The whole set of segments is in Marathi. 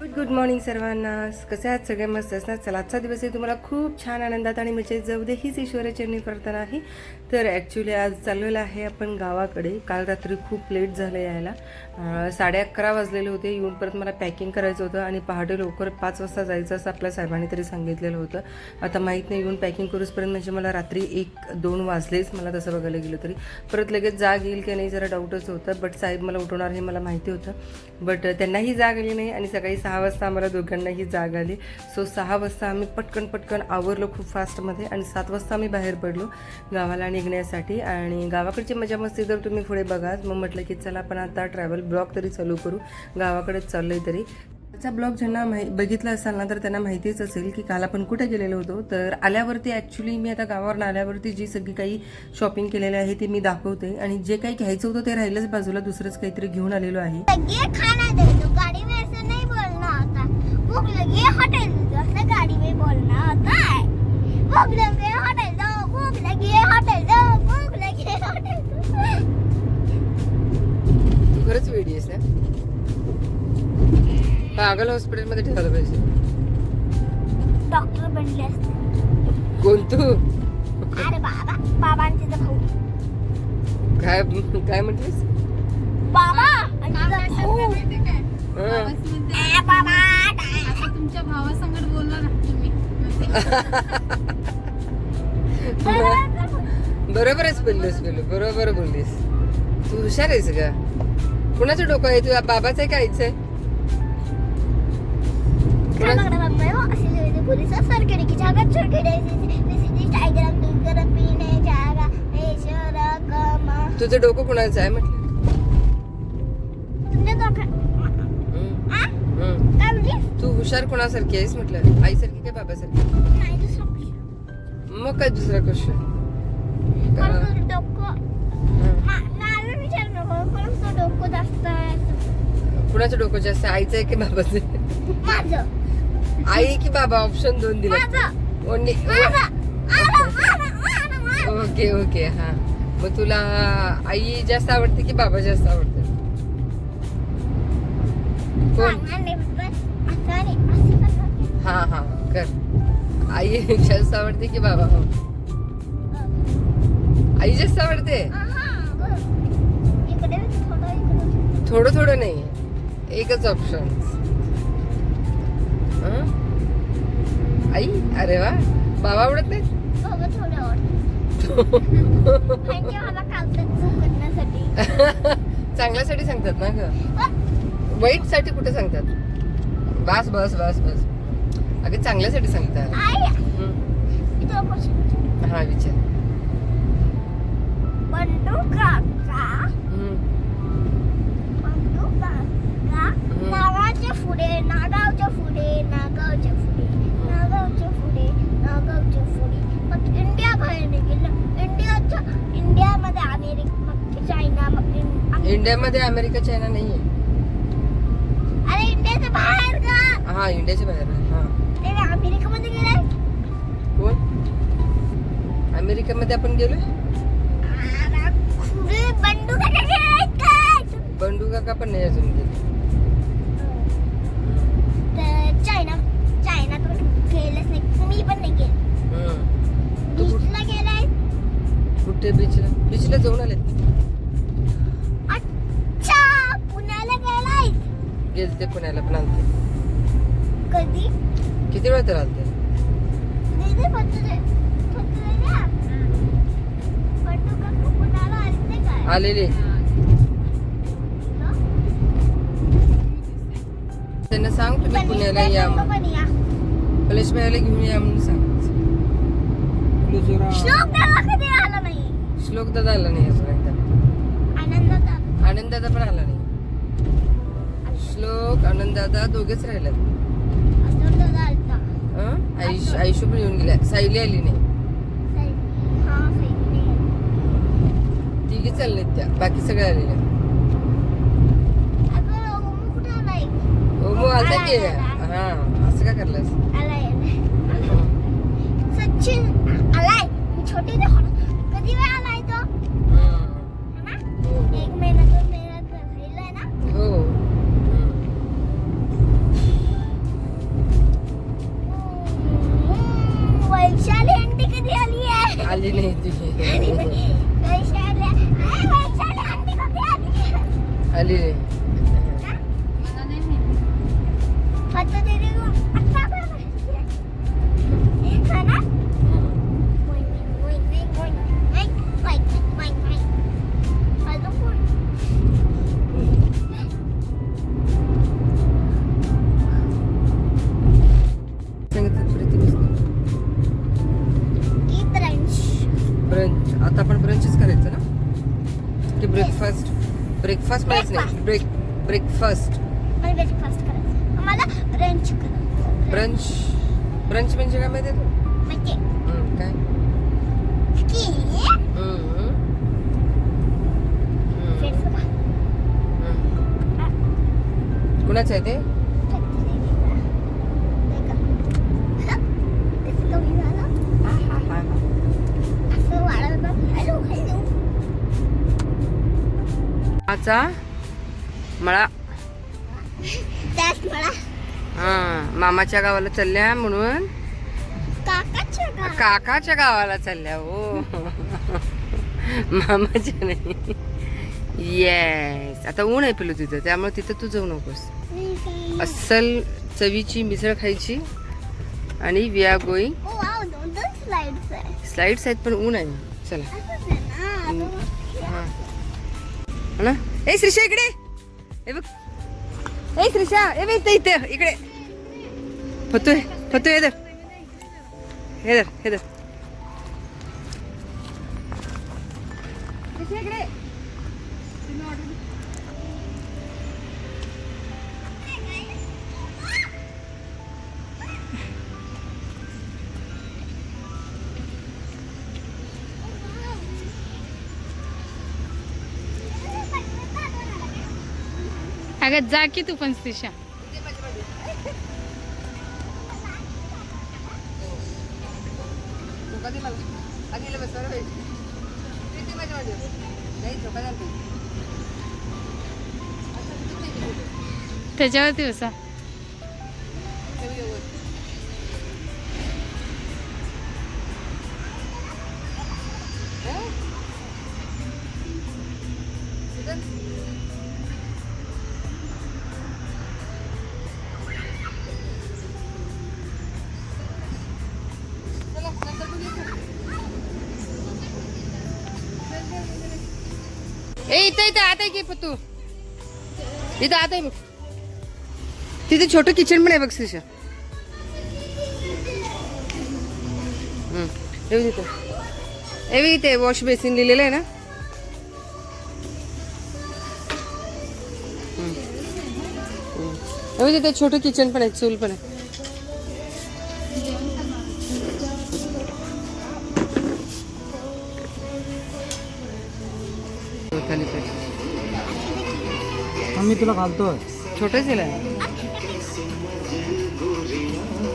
गुड गुड मॉर्निंग सर्वांना. कसे आहात? सगळे मस्त असणार? चला आजचा दिवस आहे तुम्हाला खूप छान आनंदात आणि म्हणजे जाऊ दे हीच ईश्वराचरणी प्रार्थना आहे तर ॲक्च्युली आज चाललेलं आहे आपण गावाकडे. काल रात्री खूप लेट झालं यायला. साडे अकरा वाजलेले होते. येऊन परत मला पॅकिंग करायचं होतं आणि पहाटे लवकर पाच वाजता जायचं असं आपल्या साहेबांनी तरी सांगितलेलं होतं. आता माहीत नाही येऊन पॅकिंग करूसपर्यंत म्हणजे मला रात्री एक दोन वाजलेच मला तसं बघायला गेलं तरी. परत लगेच जाग येईल की नाही जरा डाऊटच होतं. बट साहेब मला उठवणार हे मला माहिती होतं. बट त्यांनाही जाग आली नाही आणि सकाळी सहा वाजता आम्हाला दोघांनाही जाग आली. सो सहा वाजता आम्ही पटकन पटकन आवरलो खूप फास्टमध्ये आणि सात वाजता आम्ही बाहेर पडलो गावाला निघण्यासाठी. आणि गावाकडची मजा मस्ती जर तुम्ही पुढे बघाल. मग म्हटलं की चला आपण आता ट्रॅव्हल ब्लॉग तरी चालू करू. गावाकडेच चाललोय तरी. त्याचा ब्लॉग ज्यांना माहि बघितला असाल ना तर त्यांना माहितीच असेल की काल आपण कुठे गेलेलो होतो. तर आल्यावरती ॲक्च्युली मी आता गावावरून आल्यावरती जी सगळी काही शॉपिंग केलेली आहे ती मी दाखवते. आणि जे काही घ्यायचं होतं ते राहिलंच बाजूला. दुसरंच काहीतरी घेऊन आलेलो आहे ये खाना दे दो गाड़ी में ऐसे नहीं बोलना होता भूख लगी होटल ऐसे गाड़ी में बोलना होता है भूख लगी होटल दो भूख लगी होटल दो भूख लगी होटल तू खरंच वेडी आहेस ना? पागल हॉस्पिटलमध्ये ठेवायला पाहिजे. डॉक्टर बनले असते. कोण तू अरे बाबा बाबांचे तर भाऊ. काय काय म्हटलीस बाबा आणि तिचा भाऊ. बाबा. तुमच्या भावासमोर बोलला बरोबरच बोललीस बोललू बरोबर बोललीस. तू हुशार आहेस ग. कुणाचं डोकं आहे? तुझ्या बाबाच आहे कायच बाबा आहे तुझं डोकं कुणाचं आहे म्हटलं? तू हुशार कोणासारखी आहेस म्हटलं? आईसारखी काय बाबासारखी? मग काय दुसरा क्वेश्चन कुणाचं डोकं जास्त? आईचं आहे की बाबाचं आई की बाबा? ऑप्शन दोन दिले. ओके ओके हा. मग तुला आई जास्त आवडते की बाबा जास्त आवडते? कोण नाही, नाही, पण असं नाही, असं कसं? हा हा कर. आई जास्त आवडते की बाबा? आई जास्त आवडते थोडं थोडं नाही. एकच ऑप्शन आई? अरे वा. बाबा आवडत नाही चांगल्यासाठी सांगतात ना ग. वाईटसाठी कुठे सांगतात? बस बस बस बस. अगं चांगल्यासाठी सांगतात आई! हं. हा विचार. बंडू काका. बंडू काका नागाच्या पुढे नागावच्या पुढे नागावच्या पुढे नागावच्या पुढे नागावच्या पुढे. मग इंडिया बाहेर गेलं इंडियाच्या इंडियामध्ये अमेरिका मग चायना मग इंडियामध्ये अमेरिका चायना नाहीये. अरे इंडियाच्या बाहेर का हा इंडियाच्या बाहेर आहे. हा. अमेरिकेमध्ये आपण गेलोय? बंडू काका पण नाही अजून गेले. चायना चायना तर गेलंच नाही. मी पण नाही गेले. तू कुठ- बीचला गेलाय? कुठे बीचला? बीचला जाऊन आले अच्छा पुण्याला गेलाय. गेलते पुण्याला पण आलते. कधी? किती वेळा तर आलते? दीदी आलेले. त्यांना सांग तुम्ही पुण्याला या कलेश भाईला घेऊन या म्हणून सांग. श्लोक त्याला कधी आला नाही? श्लोक दादा आला नाही अजून एकदा. आनंद दादा. पण आला नाही. श्लोक आनंद दादा दोघेच हं? आयुष आयुष्य पण येऊन गेल्या. सायली आली नाही. मुली चालल्यात त्या. बाकी सगळ्या आलेल्या हा असं काय करलंस? सचिन आलाय. छोटी कधी आलाय एक ना? हो. वैशाली कधी आली आहे? नाही ती. फक्त ब्रेकफास्ट करायचं नाही ब्रेक ब्रेकफास्ट मला ब्रेकफास्ट करायचं. मला ब्रंच करायचं. ब्रंच ब्रंच म्हणजे काय माहिती तू म्हणजे काय. कुणाचं आहे ते? आचा मळा. हा मामाच्या गावाला चालल्या म्हणून? काकाच्या गावाला. चालल्या हो. मामाच्या नाही. येस आता ऊन आहे पिलू तिथं त्यामुळे तिथं तू जाऊ नकोस. अस्सल चवीची मिसळ खायची आणि we are going oh wow दोन दोन स्लाइड्स आहे. स्लाइड्स आहेत पण ऊन आहे. चला. ना ए श्रीषा इकडे ए बघ ए श्रीषा ए बघ इथं इथं इकडे फतोय फतोय हे धर हे धर हे धर इकडे अगं जा की तू पण स्तिशा त्याच्यावरती बसा. ए इथं इथं आता आहे की तू? इथं आता आहे बघ. तिथे छोटं किचन पण आहे बघ श्रीषा एवढी तिथं इथे. वॉश बेसिन लिहिलेलं आहे ना? एवढी तिथे छोटं किचन पण आहे चूल पण आहे. मी तुला घालतोय. छोटंच दिलं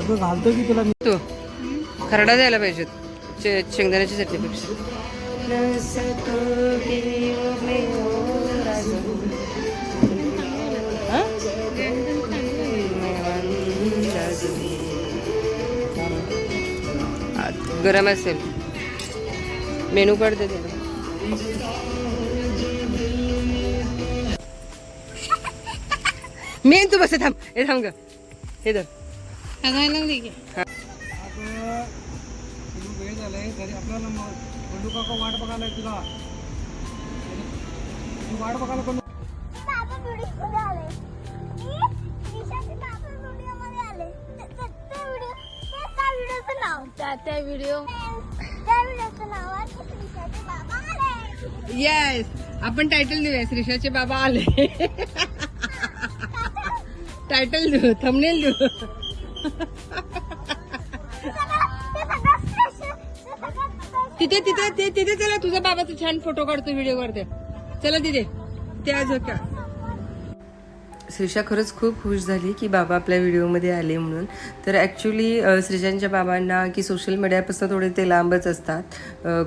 अगं घालतोय की तुला मी? तू. खरडा द्यायला पाहिजेत. शेंगदाण्याची चटणीपेक्षा हा? गरम असेल. मेनू कार्ड दे त्याला. मी आणि तू बस थांब. हे थांब ग. हे धर. लागली की वेळ झालाय घरी आपल्याला बंडू काका वाट बघायला तुला वाट बघायला कोण त्या व्हिडिओ येस आपण टायटल देऊया श्रीषाचे बाबा आले. टायटल देऊ थंबनेल देऊ तिथे तिथे ते तिथे चला तुझा बाबाचा छान फोटो काढतो व्हिडिओ करते चला तिथे. त्या झोक्या श्रीषा खरंच खूप खुश झाली की बाबा आपल्या व्हिडिओमध्ये आले म्हणून. तर ॲक्च्युली श्रीषांच्या बाबांना की सोशल मीडियापासून थोडे ते लांबच असतात.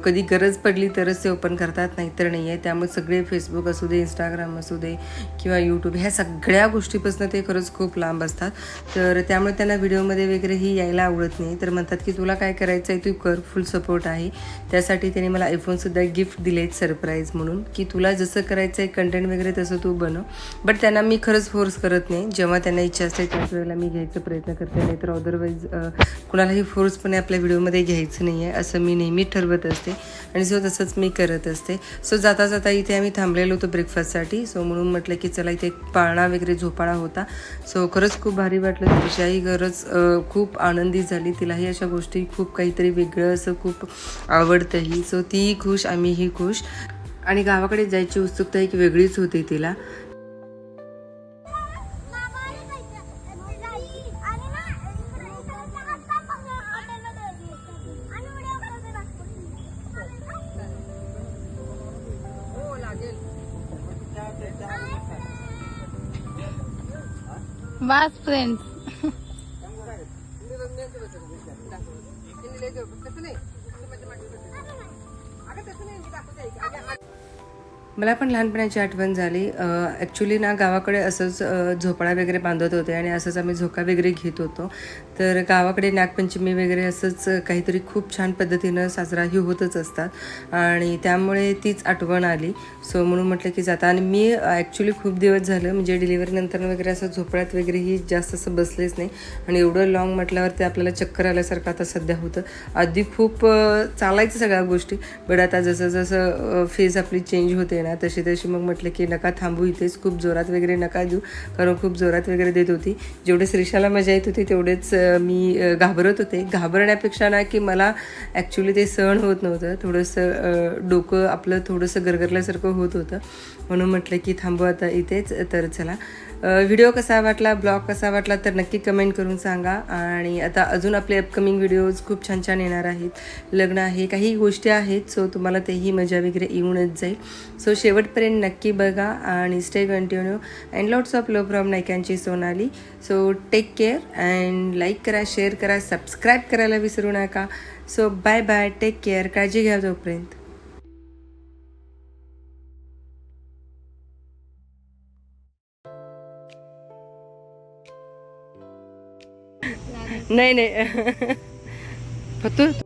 कधी गरज पडली तरच ते ओपन करतात नाहीतर नाही आहे त्यामुळे सगळे फेसबुक असू दे इंस्टाग्राम असू दे किंवा यूट्यूब ह्या सगळ्या गोष्टीपासून ते खरंच खूप लांब असतात. तर त्यामुळे त्यांना व्हिडिओमध्ये वगैरेही यायला आवडत नाही. तर म्हणतात की तुला काय करायचं आहे तू कर फुल सपोर्ट आहे. त्यासाठी त्यांनी मला आयफोनसुद्धा गिफ्ट दिले आहेत सरप्राईज म्हणून. की तुला जसं करायचं आहे कंटेंट वगैरे तसं तू बनव. बट त्यांना मी खरंच फोर्स करत नाही. जेव्हा त्यांना इच्छा असते त्याच वेळेला मी घ्यायचा प्रयत्न करते. नाही तर अदरवाईज कुणालाही फोर्सपणे आपल्या व्हिडिओमध्ये घ्यायचं नाही आहे असं मी नेहमी ठरवत असते. आणि सो तसंच मी करत असते. सो जाता जाता इथे आम्ही थांबलेलो होतो ब्रेकफास्टसाठी सो म्हणून म्हटलं की चला इथे एक पाळणा वगैरे झोपाळा होता. सो खरंच खूप भारी वाटलं. तिच्याही खरंच खूप आनंदी झाली. तिलाही अशा गोष्टी खूप काहीतरी वेगळं असं खूप आवडतंही. सो तीही खुश आम्हीही खुश. आणि गावाकडे जायची उत्सुकता एक वेगळीच होती तिला. बास फ्रेंड्स मला पण लहानपणाची आठवण झाली. ॲक्च्युली ना गावाकडे असंच अ, झोपाळा वगैरे बांधत होते आणि असंच आम्ही झोका वगैरे घेत होतो. तर गावाकडे नागपंचमी वगैरे असंच काहीतरी खूप छान पद्धतीनं साजराही होतच असतात. आणि त्यामुळे तीच आठवण आली. सो म्हणून म्हटलं की जाता. आणि मी ॲक्च्युली खूप दिवस झालं म्हणजे डिलिव्हरीनंतर वगैरे असं झोपड्यात वगैरेही जास्त असं बसलेच नाही. आणि एवढं लॉंग म्हटल्यावर ते आपल्याला चक्कर आल्यासारखं आता सध्या होतं. आधी खूप चालायचं सगळ्या गोष्टी. बट आता जसं जसं फेज आपली चेंज होते ना तशी तशी मग म्हटलं की नका थांबू इथेच खूप जोरात वगैरे नका देऊ. कारण खूप जोरात वगैरे देत होती. जेवढे श्रीषाला मजा येत होती तेवढेच मी घाबरत होते. घाबरण्यापेक्षा ना की मला ॲक्च्युली ते सहन होत नव्हतं. थोडंसं डोकं आपलं थोडंसं गरगरल्यासारखं होत होतं. म्हणून म्हटलं की थांबू आता इथेच तर चला. व्हिडिओ कसा वाटला ब्लॉग कसा वाटला तर नक्की कमेंट करून सांगा. आणि आता अजून आपले अपकमिंग व्हिडिओज खूप छान छान येणार आहेत. लग्न आहे काही गोष्टी आहेत सो तुम्हाला तेही मजा वगैरे येऊनच जाईल. सो शेवटपर्यंत नक्की बघा आणि stay continue and lots of love from नायकांची Sonali so take care and like करा शेअर करा सबस्क्राईब करायला विसरू नका. So bye bye take care काळजी घ्या तोपर्यंत नाही नाही. फक्त